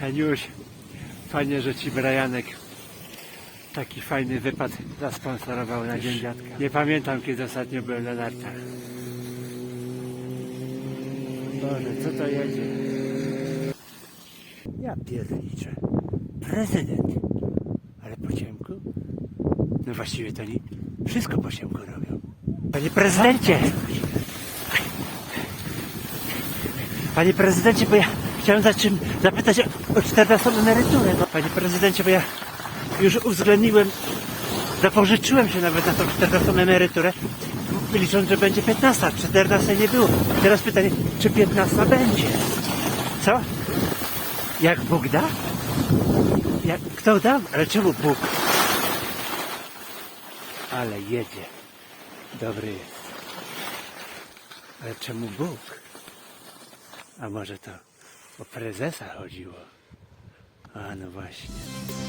Heniuś, fajnie, że ci Brajanek taki fajny wypad zasponsorował na Dzień Dziadka. Nie pamiętam, kiedy ostatnio byłem na nartach. Boże, co to jedzie? Ja pierniczę. Prezydent. Ale po ciemku? No właściwie to nie. Wszystko po ciemku robią. Panie prezydencie! Panie prezydencie, bo ja chciałem zapytać o 14 emeryturę. No, panie prezydencie, bo ja już uwzględniłem, zapożyczyłem się nawet na tą 14 emeryturę, licząc, że będzie 15, 14 nie było. Teraz pytanie, czy 15 będzie? Co? Jak Bóg da? Jak, kto da? Ale czemu Bóg? Ale jedzie. Dobry jest. Ale czemu Bóg? A może to o prezesa chodziło? A no właśnie.